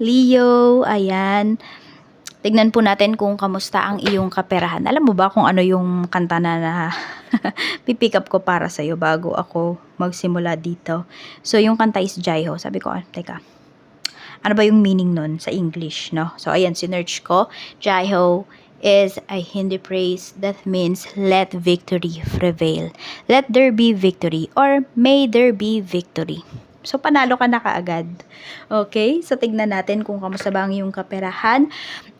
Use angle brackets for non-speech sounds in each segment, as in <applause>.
Leo, ayan. Tignan po natin kung kamusta ang iyong kaperahan. Alam mo ba kung ano yung kanta na, na <laughs> pipick up ko para sa'yo bago ako magsimula dito? So, yung kanta is Jaiho. Sabi ko, ah, teka, ano ba yung meaning nun sa English, no? So, ayan, sinerch ko. Jaiho is a Hindi phrase that means let victory prevail. Let there be victory or may there be victory. So, panalo ka na kaagad. Okay? So, tignan natin kung kamusta ba ang iyong kaperahan.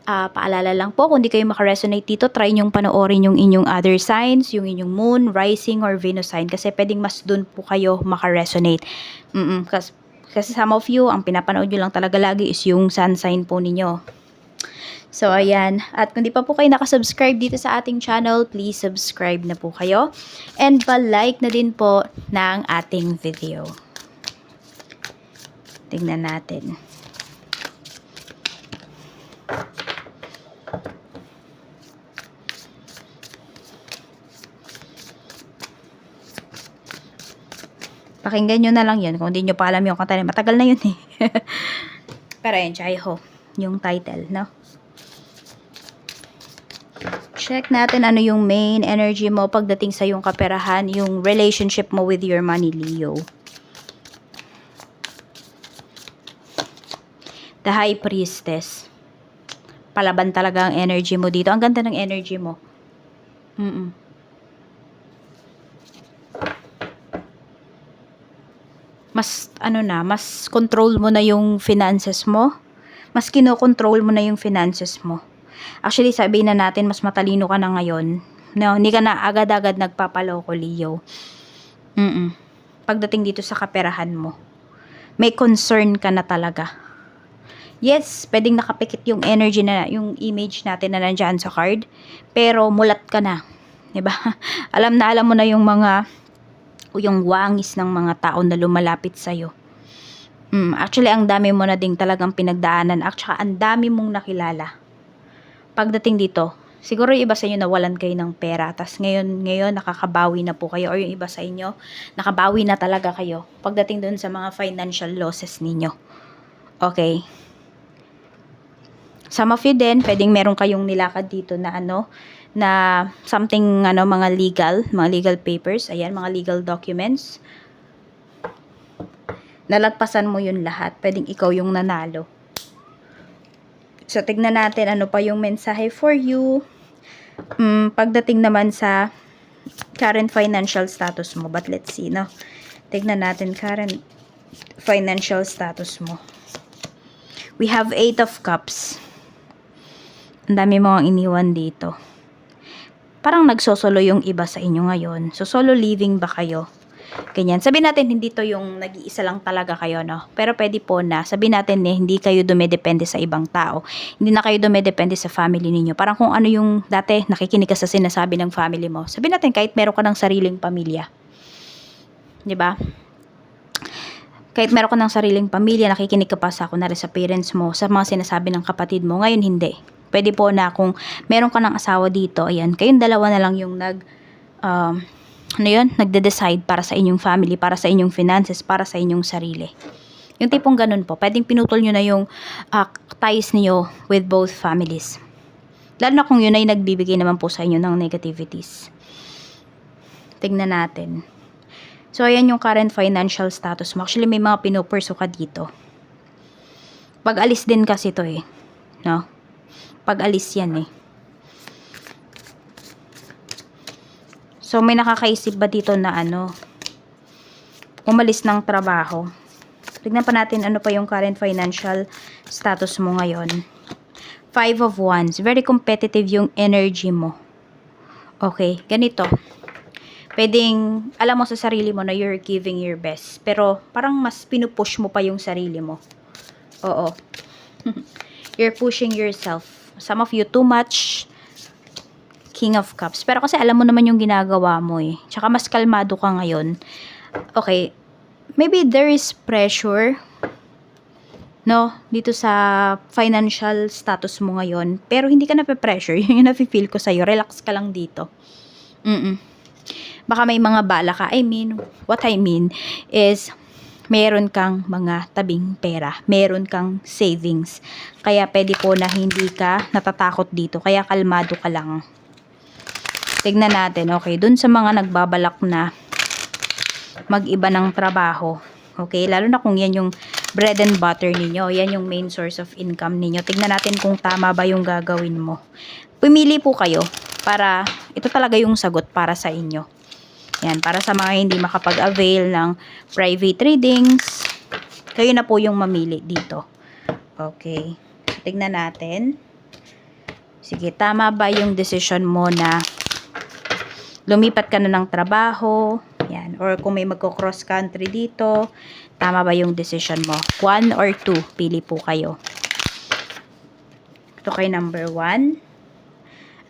Ah, paalala lang po, kung di kayo makaresonate dito, try nyong panoorin yung inyong other signs, yung inyong moon, rising, or Venus sign. Kasi pwedeng mas dun po kayo makaresonate. Mm kasi, kasi some of you, ang pinapanood nyo lang talaga lagi is yung sun sign po ninyo. So, ayan. At kung di pa po kayo nakasubscribe dito sa ating channel, please subscribe na po kayo. And pa-like na din po ng ating video. Tingnan natin. Pakinggan nyo na lang yun. Kung di nyo pa alam yung kanta, matagal na yun eh. <laughs> Pero ayun, Jaiho. Yung title, no? Check natin ano yung main energy mo pagdating sa yung kaperahan, yung relationship mo with your money, Leo. The High Priestess. Palaban talaga ang energy mo dito. Ang ganda ng energy mo. Mm-mm. Mas, ano na, mas control mo na yung finances mo. Mas kinokontrol mo na yung finances mo. Actually, sabihin na natin, mas matalino ka na ngayon. No, hindi ka na agad-agad nagpapaloko, Leo. Mm Pagdating dito sa kaperahan mo, may concern ka na talaga. Yes, pwedeng nakapikit yung energy na, yung image natin na nandyan sa card, pero mulat ka na. ba? <laughs> Alam na alam mo na yung mga, yung wangis ng mga tao na lumalapit sa'yo. Mm, actually, ang dami mo na ding talagang pinagdaanan. Actually, ang dami mong nakilala pagdating dito, siguro yung iba sa inyo nawalan kayo ng pera, tas ngayon, ngayon nakakabawi na po kayo, or yung iba sa inyo, nakabawi na talaga kayo pagdating dun sa mga financial losses ninyo. Okay? Some of you din, pwedeng meron kayong nilakad dito na ano, na something, ano, mga legal, mga legal papers, ayan, mga legal documents. Nalagpasan mo yun lahat, pwedeng ikaw yung nanalo. So, tignan natin ano pa yung mensahe for you. Mm, pagdating naman sa current financial status mo. But let's see, no? Tignan natin current financial status mo. We have eight of cups. Ang dami mo ang iniwan dito. Parang nagsosolo yung iba sa inyo ngayon. So, solo living ba kayo? Ganyan. Sabi natin, hindi to yung nag-iisa lang talaga kayo, no? Pero pwede po na, sabi natin eh, hindi kayo dumedepende sa ibang tao. Hindi na kayo dumedepende sa family ninyo. Parang kung ano yung dati nakikinig ka sa sinasabi ng family mo. Sabi natin, kahit meron ka ng sariling pamilya. 'Di ba? Kahit meron ka ng sariling pamilya, nakikinig ka pa sa, kunwari sa parents mo, sa mga sinasabi ng kapatid mo, ngayon hindi. Pwede po na kung meron ka ng asawa dito, ayan, kayong dalawa na lang yung nag, um, ano yun, nagde-decide para sa inyong family, para sa inyong finances, para sa inyong sarili. Yung tipong ganun po, pwedeng pinutol nyo na yung uh, ties niyo with both families. Lalo na kung yun ay nagbibigay naman po sa inyo ng negativities. Tingnan natin. So, ayan yung current financial status mo. Actually, may mga pinupurso ka dito. Pag-alis din kasi to eh. No? Pag-alis yan eh. So, may nakakaisip ba dito na ano, umalis ng trabaho? Tignan pa natin ano pa yung current financial status mo ngayon. Five of Wands. Very competitive yung energy mo. Okay, ganito. Pwedeng, alam mo sa sarili mo na you're giving your best. Pero, parang mas pinupush mo pa yung sarili mo. Oo. <laughs> you're pushing yourself. Some of you too much King of Cups. Pero kasi alam mo naman yung ginagawa mo eh. Tsaka mas kalmado ka ngayon. Okay, maybe there is pressure no, dito sa financial status mo ngayon. Pero hindi ka nape-pressure. <laughs> Yun yung nafe-feel ko sa'yo. Relax ka lang dito. Mm-mm. Baka may mga bala ka. I mean, what I mean is, meron kang mga tabing pera, meron kang savings. Kaya pwede po na hindi ka natatakot dito, kaya kalmado ka lang. Tignan natin, okay, dun sa mga nagbabalak na mag-iba ng trabaho, okay, lalo na kung yan yung bread and butter ninyo, yan yung main source of income ninyo. Tignan natin kung tama ba yung gagawin mo. Pumili po kayo para ito talaga yung sagot para sa inyo. Yan, para sa mga hindi makapag-avail ng private readings, kayo na po yung mamili dito. Okay. Tignan natin. Sige, tama ba yung decision mo na lumipat ka na ng trabaho? Yan. Or kung may magko-cross country dito, tama ba yung decision mo? One or two? Pili po kayo. Ito kay number one.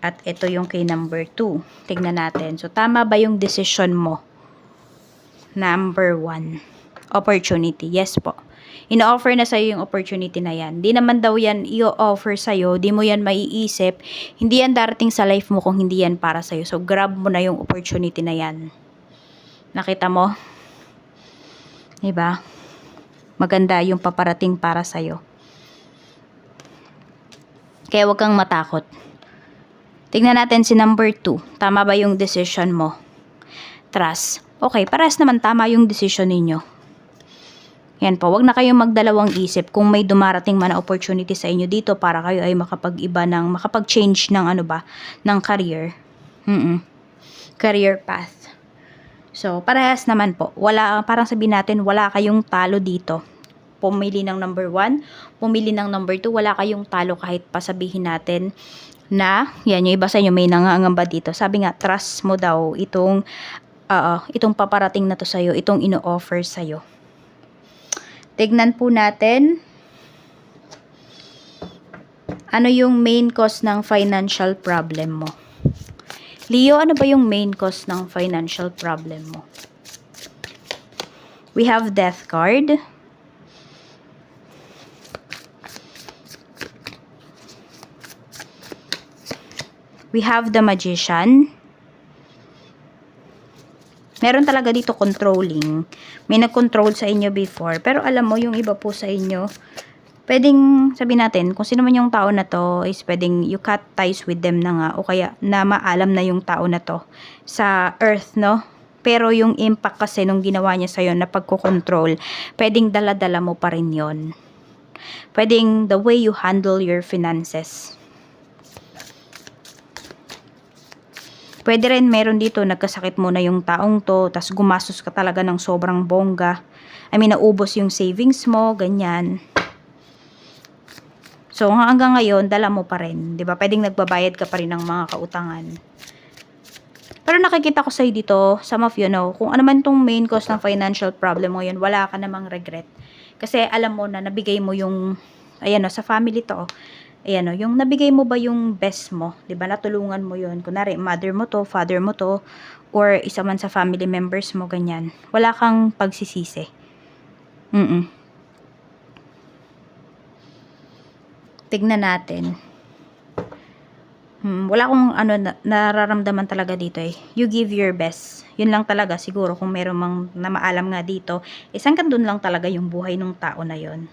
At ito yung kay number 2. Tignan natin. So, tama ba yung decision mo? Number 1. Opportunity. Yes po. Ino-offer na sa'yo yung opportunity na yan. Di naman daw yan i-offer sa'yo. Di mo yan maiisip. Hindi yan darating sa life mo kung hindi yan para sa'yo. So, grab mo na yung opportunity na yan. Nakita mo? Diba? Maganda yung paparating para sa'yo. Kaya huwag kang matakot. Tingnan natin si number 2. Tama ba yung decision mo? Trust. Okay, parehas naman tama yung decision ninyo. Yan po, wag na kayong magdalawang isip kung may dumarating man na opportunity sa inyo dito para kayo ay makapag-iba ng, makapag-change ng ano ba, ng career. Mm Career path. So, parehas naman po. Wala, parang sabihin natin, wala kayong talo dito. Pumili ng number 1, pumili ng number 2, wala kayong talo kahit pasabihin natin na, yan yung iba sa inyo may nangangamba dito. Sabi nga, trust mo daw itong, uh, itong paparating na to sa'yo, itong ino-offer sa'yo. Tignan po natin, ano yung main cause ng financial problem mo. Leo, ano ba yung main cause ng financial problem mo? We have death card. We have the magician. Meron talaga dito controlling. May nag-control sa inyo before. Pero alam mo, yung iba po sa inyo, pwedeng sabihin natin, kung sino man yung tao na to, is pwedeng you cut ties with them na nga, o kaya na maalam na yung tao na to sa earth, no? Pero yung impact kasi nung ginawa niya sa'yo na pagkocontrol, pwedeng dala-dala mo pa rin yon. Pwedeng the way you handle your finances. Pwede rin meron dito, nagkasakit mo na yung taong to, tas gumastos ka talaga ng sobrang bongga. I mean, naubos yung savings mo, ganyan. So, hanggang ngayon, dala mo pa rin. ba Pwedeng nagbabayad ka pa rin ng mga kautangan. Pero nakikita ko sa'yo dito, some of you know, kung ano man tong main cause ng financial problem mo yun, wala ka namang regret. Kasi alam mo na nabigay mo yung, ayan o, sa family to, ayan o, yung nabigay mo ba yung best mo, 'di ba natulungan mo yun. Kunwari, mother mo to, father mo to, or isa man sa family members mo, ganyan. Wala kang pagsisisi. Mm Tignan natin. Hmm, wala akong ano, na, nararamdaman talaga dito eh. You give your best. Yun lang talaga siguro kung meron mang na maalam nga dito. Isang eh, doon lang talaga yung buhay ng tao na yon.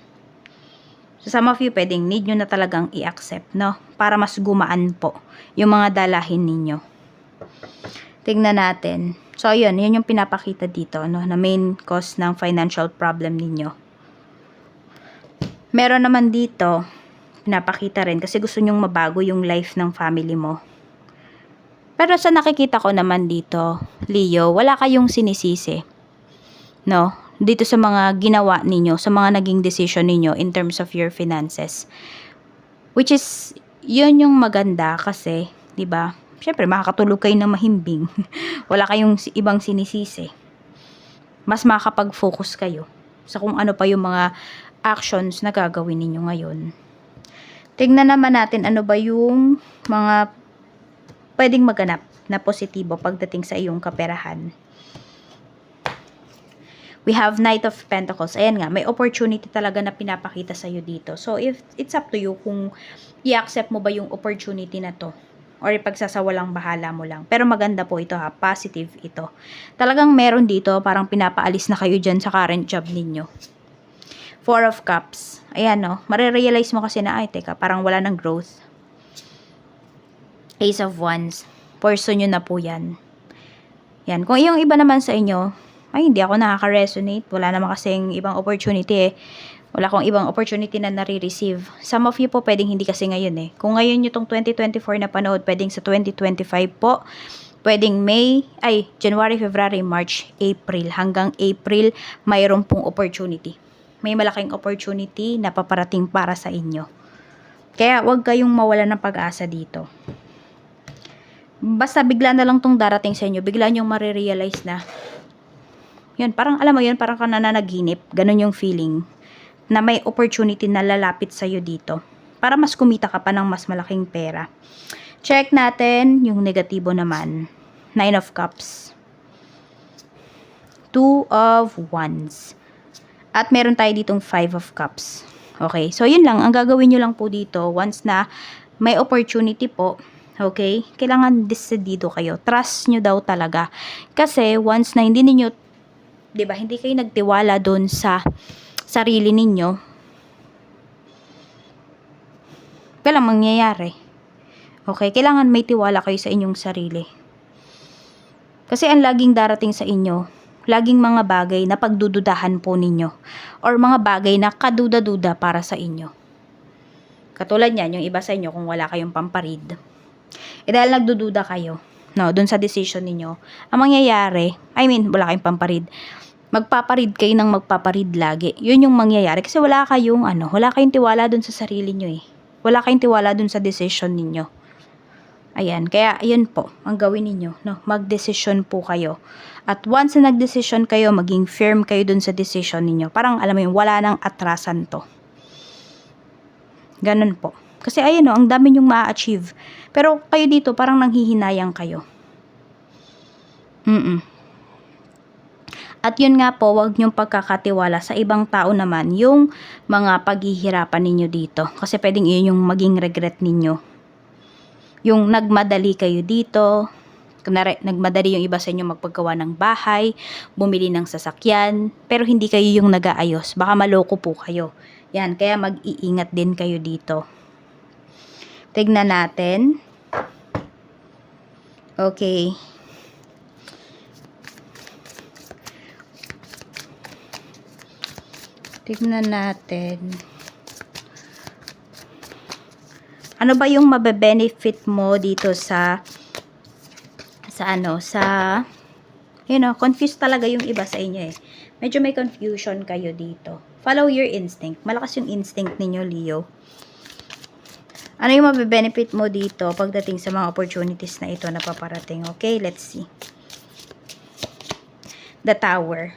So some of you pwedeng need nyo na talagang i-accept, no? Para mas gumaan po yung mga dalahin ninyo. Tingnan natin. So, yun, yun yung pinapakita dito, no? Na main cause ng financial problem ninyo. Meron naman dito, pinapakita rin kasi gusto nyong mabago yung life ng family mo. Pero sa nakikita ko naman dito, Leo, wala kayong sinisisi. No? Dito sa mga ginawa ninyo, sa mga naging decision ninyo in terms of your finances. Which is, yun yung maganda kasi, di ba? Siyempre, makakatulog kayo ng mahimbing. <laughs> wala kayong ibang sinisisi. Mas makakapag-focus kayo sa kung ano pa yung mga actions na gagawin ninyo ngayon. Tingnan naman natin ano ba yung mga pwedeng maganap na positibo pagdating sa iyong kaperahan. We have Knight of Pentacles. Ayan nga, may opportunity talaga na pinapakita sa iyo dito. So, if it's up to you kung i-accept mo ba yung opportunity na to. or ipagsasawalang bahala mo lang. Pero maganda po ito ha, positive ito. Talagang meron dito, parang pinapaalis na kayo dyan sa current job ninyo. Four of Cups. Ayan no, marirealize mo kasi na, ay teka, parang wala ng growth. Ace of Wands. Person nyo na po yan. Yan. Kung yung iba naman sa inyo, ay hindi ako nakaka-resonate. Wala naman kasing ibang opportunity eh. Wala akong ibang opportunity na nare-receive. Some of you po pwedeng hindi kasi ngayon eh. Kung ngayon tong 2024 na panood, pwedeng sa 2025 po. Pwedeng May, ay, January, February, March, April. Hanggang April, mayroon pong opportunity. May malaking opportunity na paparating para sa inyo. Kaya wag kayong mawala ng pag-asa dito. Basta bigla na lang tong darating sa inyo, bigla nyong marirealize na, yun, parang alam mo yun, parang ka nananaginip, ganun yung feeling, na may opportunity na lalapit sa'yo dito, para mas kumita ka pa ng mas malaking pera. Check natin yung negatibo naman. Nine of Cups. Two of Wands. At meron tayo ditong Five of Cups. Okay, so yun lang, ang gagawin nyo lang po dito, once na may opportunity po, Okay? Kailangan decidido kayo. Trust nyo daw talaga. Kasi once na hindi ninyo, 'di ba, hindi kayo nagtiwala doon sa sarili ninyo, kailangan mangyayari. Okay? Kailangan may tiwala kayo sa inyong sarili. Kasi ang laging darating sa inyo, laging mga bagay na pagdududahan po ninyo or mga bagay na kaduda-duda para sa inyo. Katulad niyan, yung iba sa inyo kung wala kayong pamparid, eh dahil nagdududa kayo, no, dun sa decision ninyo, ang mangyayari, I mean, wala kayong pamparid, magpaparid kayo ng magpaparid lagi. Yun yung mangyayari kasi wala kayong ano, wala kayong tiwala dun sa sarili nyo eh. Wala kayong tiwala dun sa decision ninyo. Ayan, kaya ayun po, ang gawin ninyo, no, magdesisyon po kayo. At once na nagdesisyon kayo, maging firm kayo dun sa decision ninyo. Parang alam mo yun, wala nang atrasan to. Ganun po. Kasi ayun no, ang dami nyong ma-achieve. Pero kayo dito, parang nanghihinayang kayo. Mm At yun nga po, wag nyong pagkakatiwala sa ibang tao naman yung mga paghihirapan ninyo dito. Kasi pwedeng yun yung maging regret ninyo. Yung nagmadali kayo dito, kunwari, nagmadali yung iba sa inyo magpagawa ng bahay, bumili ng sasakyan, pero hindi kayo yung nag-aayos. Baka maloko po kayo. Yan, kaya mag-iingat din kayo dito. Tignan natin. Okay. Tignan natin. Ano ba yung mabe-benefit mo dito sa sa ano, sa you know, confused talaga yung iba sa inyo eh. Medyo may confusion kayo dito. Follow your instinct. Malakas yung instinct ninyo, Leo. Ano yung mabe-benefit mo dito pagdating sa mga opportunities na ito na paparating? Okay, let's see. The Tower.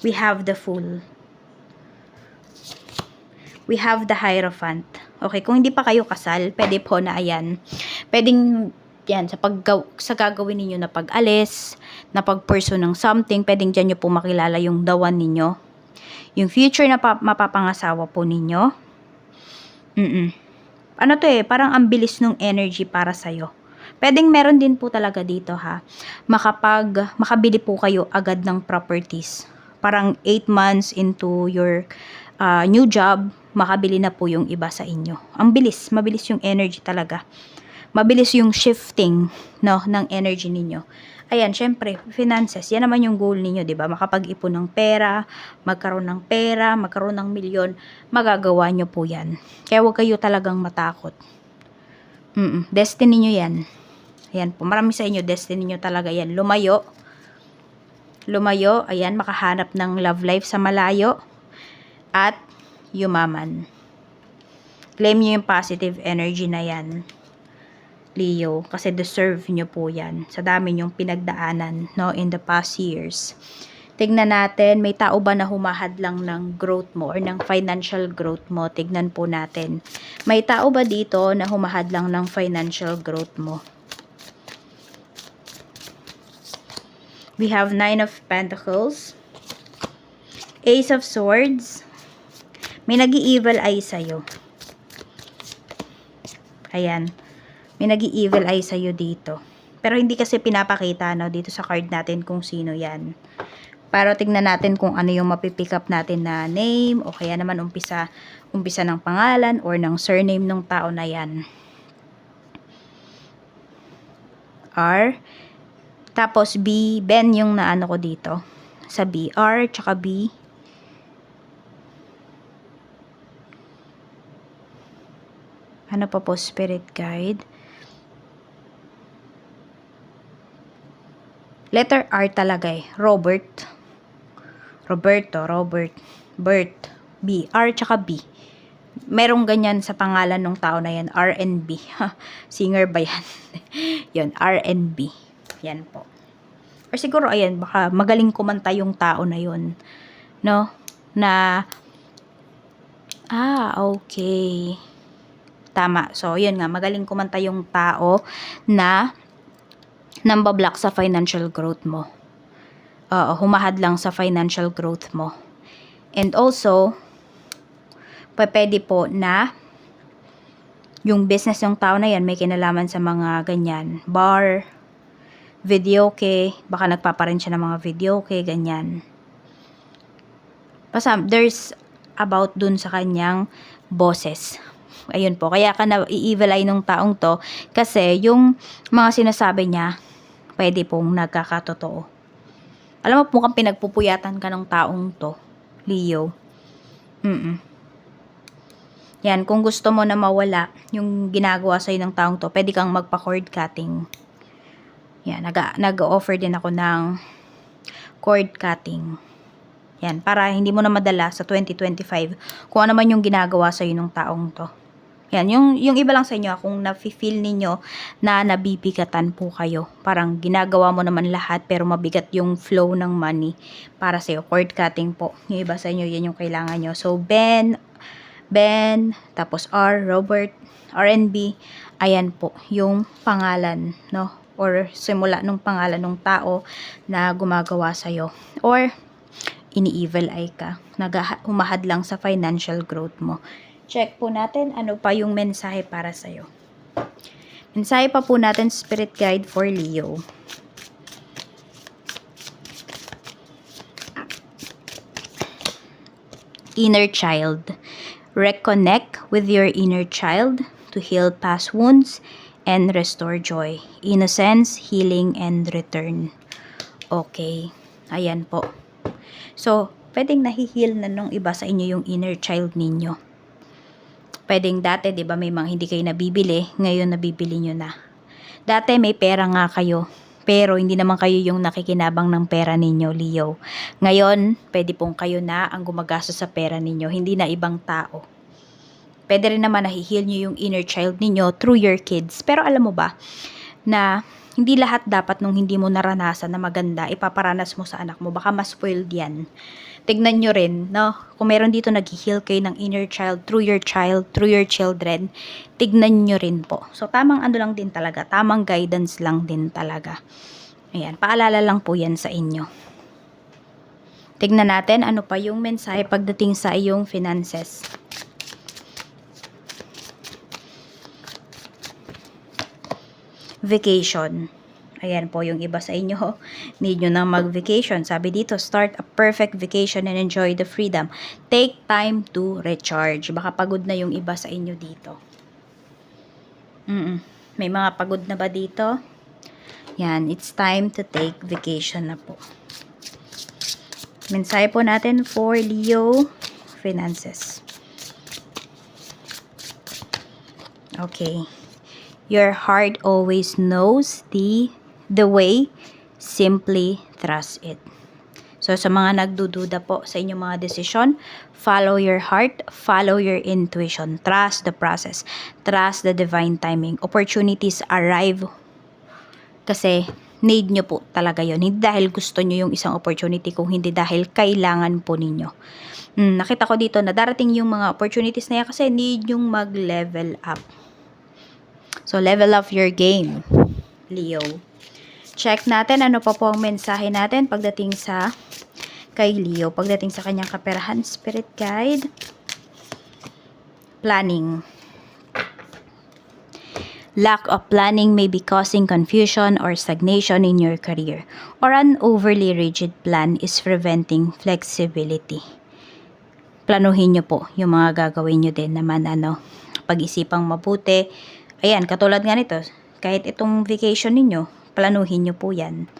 We have the Fool. We have the Hierophant. Okay, kung hindi pa kayo kasal, pwede po na ayan. Pwedeng yan, sa, paggaw sa gagawin ninyo na pag-alis, na pag-pursue ng something, pwedeng dyan nyo po makilala yung dawan ninyo. Yung future na pa- mapapangasawa po ninyo. Mm Ano to eh, parang ang bilis ng energy para sa'yo. Pwedeng meron din po talaga dito ha. Makapag, makabili po kayo agad ng properties. Parang 8 months into your uh, new job, makabili na po yung iba sa inyo. Ang bilis, mabilis yung energy talaga. Mabilis yung shifting no ng energy ninyo. Ayan, syempre, finances, yan naman yung goal ninyo, 'di ba? Makapag-ipon ng pera, magkaroon ng pera, magkaroon ng milyon, magagawa nyo po 'yan. Kaya huwag kayo talagang matakot. Mm, destiny nyo 'yan. Ayan po, marami sa inyo destiny nyo talaga 'yan. Lumayo. Lumayo, ayan, makahanap ng love life sa malayo at yumaman. Claim nyo yung positive energy na 'yan. Leo, kasi deserve nyo po yan sa dami nyong pinagdaanan no, in the past years. Tignan natin, may tao ba na humahad lang ng growth mo or ng financial growth mo? Tignan po natin. May tao ba dito na humahad lang ng financial growth mo? We have Nine of Pentacles. Ace of Swords. May nag-i-evil eye sa'yo. Ayan. May nag evil eye sa'yo dito. Pero hindi kasi pinapakita no, dito sa card natin kung sino yan. Pero tignan natin kung ano yung mapipick up natin na name o kaya naman umpisa, umpisa ng pangalan or ng surname ng tao na yan. R. Tapos B, Ben yung naano ko dito. Sa B. R, tsaka B. Ano pa po, spirit guide? Letter R talaga eh. Robert. Roberto, Robert. Bert. B. R tsaka B. Merong ganyan sa pangalan ng tao na yan. R and B. Ha, Singer ba yan? <laughs> yun, R and B. Yan po. Or siguro, ayan, baka magaling kumanta yung tao na yun. No? Na, ah, okay. Tama. So, yun nga, magaling kumanta yung tao na nambablock sa financial growth mo. Oo, humahad lang sa financial growth mo. And also, pwede po na yung business ng tao na yan may kinalaman sa mga ganyan. Bar, video kay, baka nagpaparin siya ng mga video kay, ganyan. Basta, there's about dun sa kanyang bosses. Ayun po, kaya ka na i-evil eye nung taong to kasi yung mga sinasabi niya, pwede pong nagkakatotoo. Alam mo, mukhang pinagpupuyatan ka ng taong to, Leo. Mm Yan, kung gusto mo na mawala yung ginagawa sa'yo ng taong to, pwede kang magpa-cord cutting. Yan, nag- nag-offer din ako ng cord cutting. Yan, para hindi mo na madala sa 2025 kung ano man yung ginagawa sa'yo ng taong to. Yan, yung, yung iba lang sa inyo, kung nafe-feel ninyo na nabibigatan po kayo. Parang ginagawa mo naman lahat pero mabigat yung flow ng money para sa'yo. Cord cutting po. Yung iba sa inyo, yan yung kailangan nyo. So, Ben, Ben, tapos R, Robert, RNB, ayan po, yung pangalan, no? Or simula nung pangalan ng tao na gumagawa sa'yo. Or, ini-evil eye ka. Nag- humahad lang sa financial growth mo. Check po natin ano pa yung mensahe para sa'yo. Mensahe pa po natin spirit guide for Leo. Inner child. Reconnect with your inner child to heal past wounds and restore joy, innocence, healing, and return. Okay. Ayan po. So, pwedeng nahihil na nung iba sa inyo yung inner child ninyo. Pwedeng dati, di ba, may mga hindi kayo nabibili, ngayon nabibili nyo na. Dati may pera nga kayo, pero hindi naman kayo yung nakikinabang ng pera ninyo, Leo. Ngayon, pwede pong kayo na ang gumagastos sa pera ninyo, hindi na ibang tao. Pwede rin naman nahihil nyo yung inner child ninyo through your kids. Pero alam mo ba, na hindi lahat dapat nung hindi mo naranasan na maganda, ipaparanas mo sa anak mo. Baka ma-spoiled yan. Tignan nyo rin, no? Kung meron dito nag-heal kayo ng inner child through your child, through your children, tignan nyo rin po. So, tamang ano lang din talaga. Tamang guidance lang din talaga. Ayan, paalala lang po yan sa inyo. Tignan natin ano pa yung mensahe pagdating sa iyong finances. vacation. Ayan po yung iba sa inyo. Need nyo na mag-vacation. Sabi dito, start a perfect vacation and enjoy the freedom. Take time to recharge. Baka pagod na yung iba sa inyo dito. Mm-mm. May mga pagod na ba dito? Yan, it's time to take vacation na po. Mensahe po natin for Leo finances. Okay. Your heart always knows the the way. Simply trust it. So sa mga nagdududa po sa inyong mga desisyon, follow your heart, follow your intuition, trust the process, trust the divine timing. Opportunities arrive kasi need nyo po talaga yon Hindi dahil gusto nyo yung isang opportunity, kung hindi dahil kailangan po ninyo. Hmm, nakita ko dito na darating yung mga opportunities na yan kasi need yung mag-level up. So, level up your game, Leo. Check natin ano pa po ang mensahe natin pagdating sa kay Leo, pagdating sa kanyang kaperahan, spirit guide, planning. Lack of planning may be causing confusion or stagnation in your career, or an overly rigid plan is preventing flexibility. Planuhin nyo po yung mga gagawin nyo din naman ano, pag-isipang mabuti. Ayan, katulad nga nito, kahit itong vacation ninyo, planuhin nyo po yan.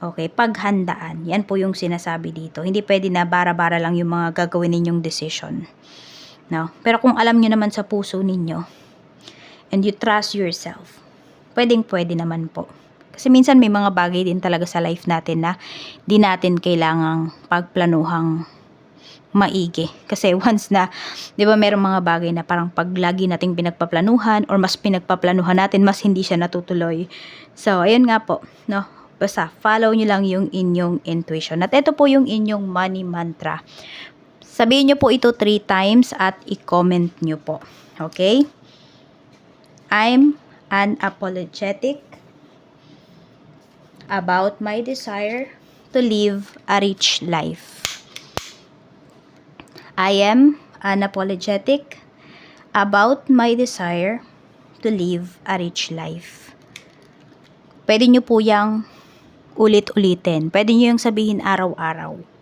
Okay, paghandaan. Yan po yung sinasabi dito. Hindi pwede na bara-bara lang yung mga gagawin ninyong decision. No? Pero kung alam nyo naman sa puso ninyo, and you trust yourself, pwedeng pwede naman po. Kasi minsan may mga bagay din talaga sa life natin na di natin kailangang pagplanuhang maigi. Kasi once na, di ba merong mga bagay na parang pag lagi nating pinagpaplanuhan or mas pinagpaplanuhan natin, mas hindi siya natutuloy. So, ayun nga po, no? Basta, follow nyo lang yung inyong intuition. At ito po yung inyong money mantra. Sabihin nyo po ito three times at i-comment nyo po. Okay? I'm unapologetic about my desire to live a rich life. I am unapologetic about my desire to live a rich life. Pwede nyo po yung ulit-ulitin. Pwede nyo yung sabihin araw-araw.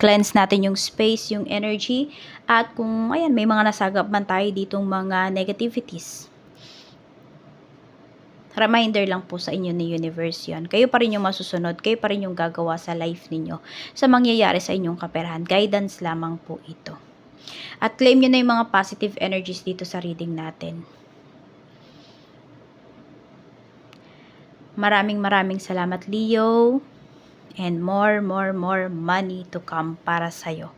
cleanse natin yung space, yung energy, at kung, ayan, may mga nasagap man tayo ditong mga negativities. Reminder lang po sa inyo ni universe yon. Kayo pa rin yung masusunod, kayo pa rin yung gagawa sa life ninyo sa mangyayari sa inyong kaperahan. Guidance lamang po ito. At claim nyo na yung mga positive energies dito sa reading natin. Maraming maraming salamat Leo and more, more, more money to come para sa'yo.